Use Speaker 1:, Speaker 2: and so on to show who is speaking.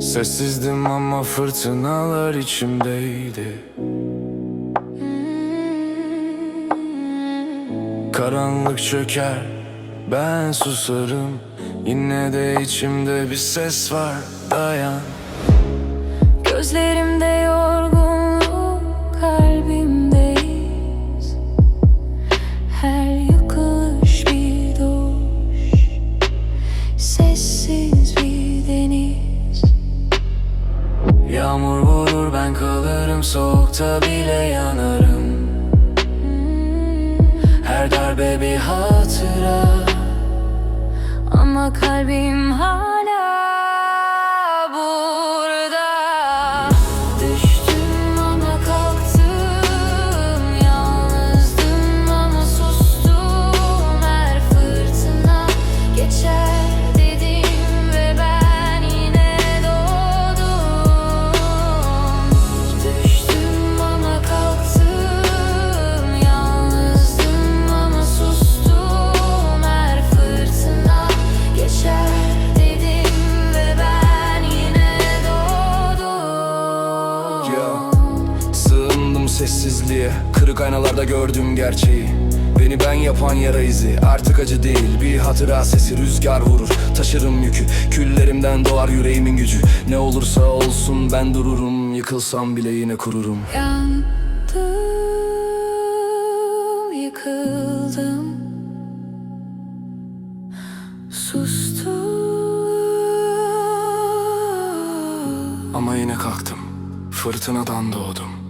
Speaker 1: Sessizdim ama fırtınalar içimdeydi. Karanlık çöker ben susarım. Yine de içimde bir ses var dayan.
Speaker 2: Gözlerimde yorgunluk, kalbimde iz Her
Speaker 1: ben kalırım soğukta bile yanarım. Her darbe bir hatıra.
Speaker 2: Ama kalbim
Speaker 1: Ya, Sığındım sessizliğe. Kırık aynalarda gördüm gerçeği. Beni ben yapan yara izi. Artık acı değil bir hatıra sesi. Rüzgar vurur taşırım yükü. Küllerimden doğar yüreğimin gücü. Ne olursa olsun ben dururum. Yıkılsam bile yine kururum.
Speaker 2: Yandım, yıkıldım. Sustum.
Speaker 1: Ama yine kalktım Fırtınadan doğdum